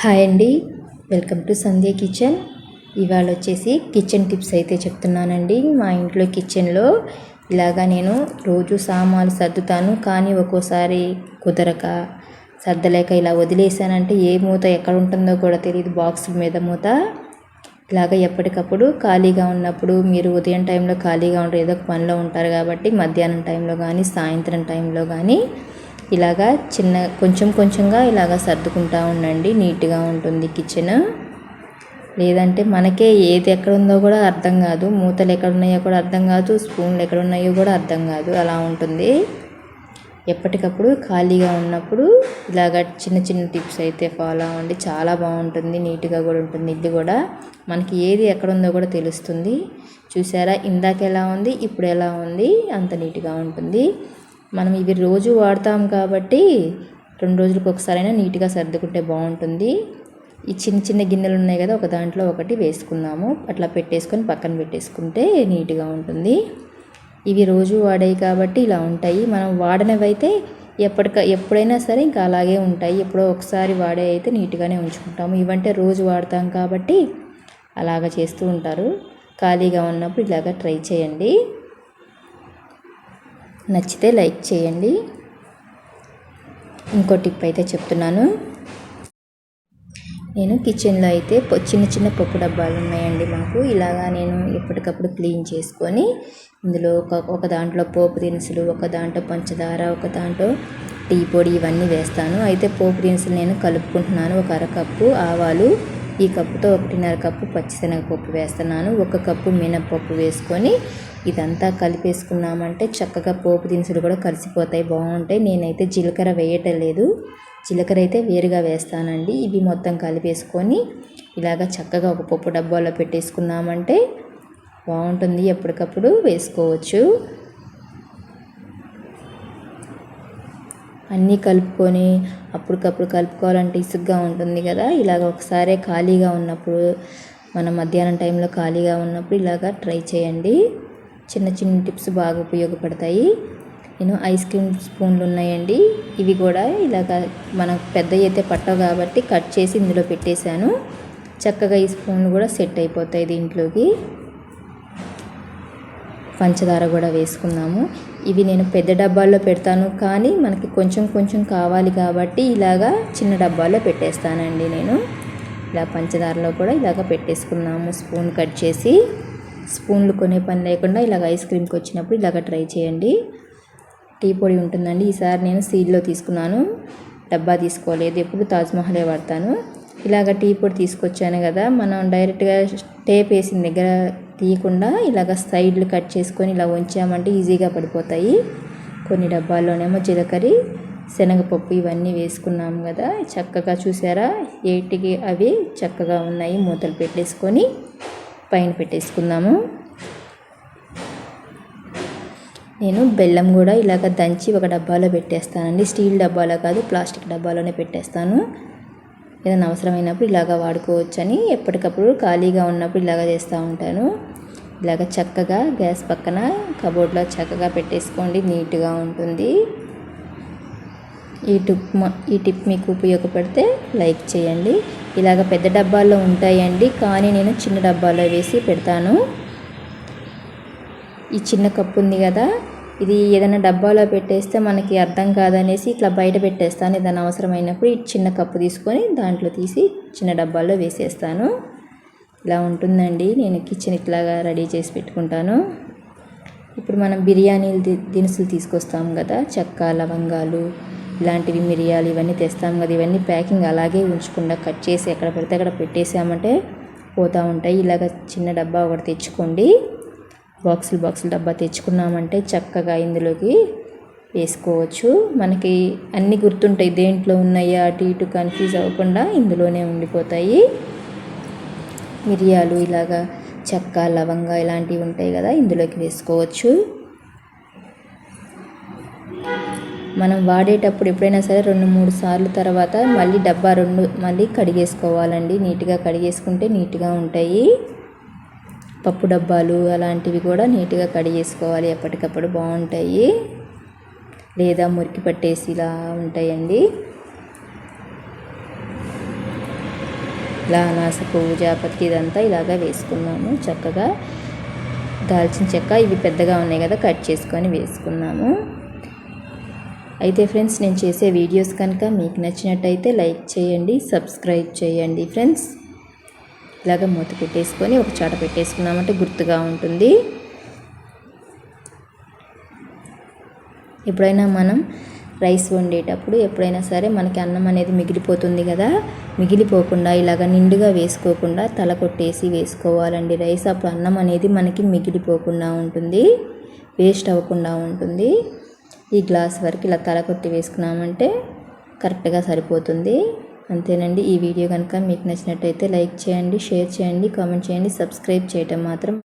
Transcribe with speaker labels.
Speaker 1: Hi అండి. Welcome to Sandhya kitchen. ఇవాళ వచ్చేసి కిచెన్ టిప్స్ అయితే చెప్తున్నానండి. మా ఇంట్లో కిచెన్లో ఇలాగా నేను రోజు సామాన్లు సర్దుతాను. కానీ ఒక్కోసారి కుదరక సర్దలేక ఇలా వదిలేసానంటే ఏ మూత ఎక్కడ ఉంటుందో కూడా తెలియదు. బాక్స్ మీద మూత. ఇలాగ ఎప్పటికప్పుడు ఖాళీగా ఉన్నప్పుడు మీరు ఉదయం టైంలో ఖాళీగా ఉంటారు ఏదో ఒక పనిలో ఉంటారు కాబట్టి మధ్యాహ్నం టైంలో కానీ సాయంత్రం టైంలో కానీ ఇలాగా చిన్న కొంచెం కొంచెంగా ఇలాగ సర్దుకుంటా ఉండండి. నీట్గా ఉంటుంది కిచెన్. లేదంటే మనకే ఏది ఎక్కడ ఉందో కూడా అర్థం కాదు. మూతలు ఎక్కడ ఉన్నాయో కూడా అర్థం కాదు. స్పూన్లు ఎక్కడ ఉన్నాయో కూడా అర్థం కాదు. అలా ఉంటుంది. ఎప్పటికప్పుడు ఖాళీగా ఉన్నప్పుడు ఇలాగ చిన్న చిన్న టిప్స్ అయితే ఫాలో అవ్వండి. చాలా బాగుంటుంది. నీట్గా కూడా ఉంటుంది. ఇల్లు కూడా మనకి ఏది ఎక్కడ ఉందో కూడా తెలుస్తుంది. చూసారా? ఇందాక ఎలా ఉంది? ఇప్పుడు ఎలా ఉంది? అంత నీట్గా ఉంటుంది. మనం ఇవి రోజు వాడతాం కాబట్టి రెండు రోజులకు ఒకసారైనా నీట్గా సర్దుకుంటే బాగుంటుంది. ఈ చిన్న చిన్న గిన్నెలు ఉన్నాయి కదా ఒక దాంట్లో ఒకటి వేసుకుందాము. అట్లా పెట్టేసుకొని పక్కన పెట్టేసుకుంటే నీట్గా ఉంటుంది. ఇవి రోజు వాడేవి కాబట్టి ఇలా ఉంటాయి. మనం వాడనివి అయితే ఎప్పటిక ఎప్పుడైనా సరే ఇంకా అలాగే ఉంటాయి. ఎప్పుడో ఒకసారి వాడే అయితే నీట్గానే ఉంచుకుంటాము. ఇవంటే రోజు వాడతాం కాబట్టి అలాగ చేస్తూ ఉంటారు. ఖాళీగా ఉన్నప్పుడు ఇలాగ ట్రై చేయండి. నచ్చితే లైక్ చేయండి. ఇంకో టిప్ అయితే చెప్తున్నాను. నేను కిచెన్లో అయితే చిన్న చిన్న పప్పు డబ్బాలు ఉన్నాయండి మాకు. ఇలాగా నేను ఎప్పటికప్పుడు క్లీన్ చేసుకొని ఇందులో ఒక ఒక దాంట్లో పోపు దినుసులు ఒక దాంట్లో పంచదార ఒక దాంట్లో టీ పొడి ఇవన్నీ వేస్తాను. అయితే పోపు దినుసులు నేను కలుపుకుంటున్నాను. ఒక అరకప్పు ఆవాలు ఈ కప్పుతో ఒకటిన్నర కప్పు పచ్చిశనగపప్పు వేస్తున్నాను. ఒక కప్పు మినప్పప్పు వేసుకొని ఇదంతా కలిపేసుకున్నామంటే చక్కగా పోపు దినుసులు కూడా కలిసిపోతాయి బాగుంటాయి. నేనైతే జీలకర్ర వేయటం లేదు. జీలకర్ర అయితే వేరుగా వేస్తానండి. ఇవి మొత్తం కలిపేసుకొని ఇలాగ చక్కగా ఒక పప్పు డబ్బాలో పెట్టేసుకున్నామంటే బాగుంటుంది. ఎప్పటికప్పుడు వేసుకోవచ్చు. అన్నీ కలుపుకొని అప్పటికప్పుడు కలుపుకోవాలంటే ఇసుగ్గా ఉంటుంది కదా. ఇలాగ ఒకసారి ఖాళీగా ఉన్నప్పుడు మనం మధ్యాహ్నం టైంలో ఖాళీగా ఉన్నప్పుడు ఇలాగ ట్రై చేయండి. చిన్న చిన్న టిప్స్ బాగా ఉపయోగపడతాయి. నేను ఐస్ క్రీమ్ స్పూన్లు ఉన్నాయండి. ఇవి కూడా ఇలాగ మనకు పెద్ద అయితే పట్టవు కాబట్టి కట్ చేసి ఇందులో పెట్టేశాను. చక్కగా ఈ స్పూన్లు కూడా సెట్ అయిపోతాయి దీంట్లోకి. పంచదార కూడా వేసుకున్నాము ఇవి నేను పెద్ద డబ్బాల్లో పెడతాను కానీ మనకి కొంచెం కొంచెం కావాలి కాబట్టి ఇలాగా చిన్న డబ్బాలో పెట్టేస్తానండి నేను. ఇలా పంచదారలో కూడా ఇలాగ పెట్టేసుకున్నాము. స్పూన్ కట్ చేసి స్పూన్లు కొనే పని లేకుండా ఇలాగ ఐస్ క్రీమ్కి వచ్చినప్పుడు ఇలాగ ట్రై చేయండి. టీ పొడి ఉంటుందండి. ఈసారి నేను సీడ్లో తీసుకున్నాను. డబ్బా తీసుకోలేదు. ఎప్పుడు తాజ్మహలే వాడతాను. ఇలాగ టీ పొడి తీసుకొచ్చాను కదా. మనం డైరెక్ట్గా టేప్ వేసిన దగ్గర తీయకుండా ఇలాగ సైడ్లు కట్ చేసుకొని ఇలా ఉంచామంటే ఈజీగా పడిపోతాయి. కొన్ని డబ్బాల్లోనేమో జీలకర్ర శనగపప్పు ఇవన్నీ వేసుకున్నాము కదా. చక్కగా చూసారా? ఏటికి అవి చక్కగా ఉన్నాయి. మూతలు పెట్టేసుకొని పైన పెట్టేసుకుందాము. నేను బెల్లం కూడా ఇలాగ దంచి ఒక డబ్బాలో పెట్టేస్తానండి. స్టీల్ డబ్బాలో కాదు ప్లాస్టిక్ డబ్బాలోనే పెట్టేస్తాను. ఏదైనా అవసరమైనప్పుడు ఇలాగ వాడుకోవచ్చని ఎప్పటికప్పుడు ఖాళీగా ఉన్నప్పుడు ఇలాగ చేస్తూ ఉంటాను. ఇలాగ చక్కగా గ్యాస్ పక్కన కబోర్డ్లో చక్కగా పెట్టేసుకోండి నీట్గా ఉంటుంది. ఈ టిప్ ఈ టిప్ మీకు ఉపయోగపడితే లైక్ చేయండి. ఇలాగ పెద్ద డబ్బాల్లో ఉంటాయండి కానీ నేను చిన్న డబ్బాలో వేసి పెడతాను. ఈ చిన్న కప్పు ఉంది కదా ఇది ఏదైనా డబ్బాలో పెట్టేస్తే మనకి అర్థం కాదనేసి ఇట్లా బయట పెట్టేస్తాను. ఏదైనా అవసరమైనప్పుడు ఈ చిన్న కప్పు తీసుకొని దాంట్లో తీసి చిన్న డబ్బాలో వేసేస్తాను. ఇలా ఉంటుందండి. నేను కిచెన్ ఇట్లాగా రెడీ చేసి పెట్టుకుంటాను. ఇప్పుడు మనం బిర్యానీలు దినుసులు తీసుకొస్తాం కదా. చెక్క లవంగాలు ఇలాంటివి మిరియాలు ఇవన్నీ తెస్తాం కదా. ఇవన్నీ ప్యాకింగ్ అలాగే ఉంచకుండా కట్ చేసి ఎక్కడ పెడితే అక్కడ పెట్టేసామంటే పోతూ ఉంటాయి. ఇలాగ చిన్న డబ్బా ఒకటి తెచ్చుకోండి. బాక్సులు బాక్సులు డబ్బా తెచ్చుకున్నామంటే చక్కగా ఇందులోకి వేసుకోవచ్చు. మనకి అన్నీ గుర్తుంటాయి దేంట్లో ఉన్నాయా అటు ఇటు కన్ఫ్యూజ్ అవ్వకుండా ఇందులోనే ఉండిపోతాయి. మిరియాలు ఇలాగా చెక్క లవంగ ఇలాంటివి ఉంటాయి కదా ఇందులోకి వేసుకోవచ్చు. మనం వాడేటప్పుడు ఎప్పుడైనా సరే రెండు మూడు సార్లు తర్వాత మళ్ళీ డబ్బా రెండు మళ్ళీ కడిగేసుకోవాలండి. నీట్గా కడిగేసుకుంటే నీట్గా ఉంటాయి. పప్పు డబ్బాలు అలాంటివి కూడా నీట్గా కడిగేసుకోవాలి ఎప్పటికప్పుడు బాగుంటాయి లేదా మురికి పట్టేసి ఇలా ఉంటాయండి. ఇలా అనాస పువ్వు జాపత్రి ఇదంతా ఇలాగా వేసుకున్నాము. చక్కగా దాల్చిన చెక్క ఇవి పెద్దగా ఉన్నాయి కదా కట్ చేసుకొని వేసుకున్నాము. అయితే ఫ్రెండ్స్ నేను చేసే వీడియోస్ కనుక మీకు నచ్చినట్టయితే లైక్ చేయండి సబ్స్క్రైబ్ చేయండి ఫ్రెండ్స్. ఇలాగ మూత పెట్టేసుకొని ఒక చాట పెట్టేసుకున్నామంటే గుర్తుగా ఉంటుంది. ఎప్పుడైనా మనం రైస్ వండేటప్పుడు ఎప్పుడైనా సరే మనకి అన్నం అనేది మిగిలిపోతుంది కదా మిగిలిపోకుండా ఇలాగ నిండుగా వేసుకోకుండా తల కొట్టేసి వేసుకోవాలండి. రైస్ అప్పుడు అన్నం అనేది మనకి మిగిలిపోకుండా ఉంటుంది వేస్ట్ అవ్వకుండా ఉంటుంది. ఈ గ్లాస్ వరకు ఇలా తల కొట్టి వేసుకున్నామంటే కరెక్ట్గా సరిపోతుంది. అంతేనండి. ఈ వీడియో కనుక మీకు నచ్చినట్టయితే లైక్ చేయండి షేర్ చేయండి కామెంట్ చేయండి సబ్స్క్రైబ్ చేయటం మాత్రం